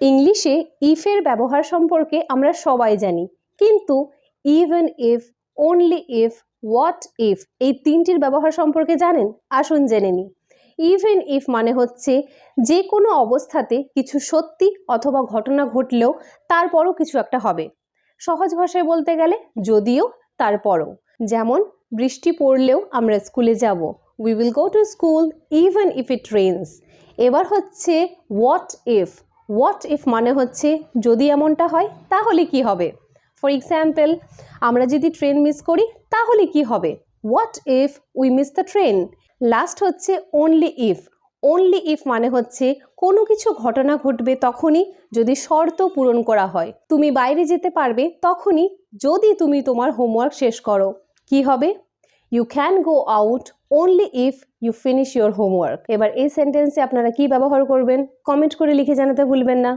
ইংলিশে ইফের ব্যবহার সম্পর্কে আমরা সবাই জানি। কিন্তু even if only if what if এই তিনটির ব্যবহার সম্পর্কে জানেন? আসুন জেনে নিই। ইভেন ইফ মানে হচ্ছে যে কোনো অবস্থাতে কিছু সত্যি অথবা ঘটনা ঘটলেও তারপরও কিছু একটা হবে। সহজ ভাষায় বলতে গেলে যদিও তারপরও। যেমন, বৃষ্টি পড়লেও আমরা স্কুলে যাব। We will go to school even if it rains এবার হচ্ছে হোয়াট ইফ হোয়াট ইফ মানে হচ্ছে যদি এমনটা হয়, তাহলে কি হবে? ফর এক্সাম্পল আমরা যদি ট্রেন মিস করি, তাহলে কি হবে? What if we miss the train last হচ্ছে অনলি ইফ অনলি ইফ মানে হচ্ছে কোনো কিছু ঘটনা ঘটবে তখনই যদি শর্ত পূরণ করা হয়। তুমি বাইরে যেতে পারবে তখনই যদি তুমি তোমার হোমওয়ার্ক শেষ করো। কি হবে? You can go out only if you finish your homework এবার এই সেন্টেন্সে আপনারা কি ব্যবহার করবেন? কমেন্ট করে লিখে জানাতে ভুলবেন না।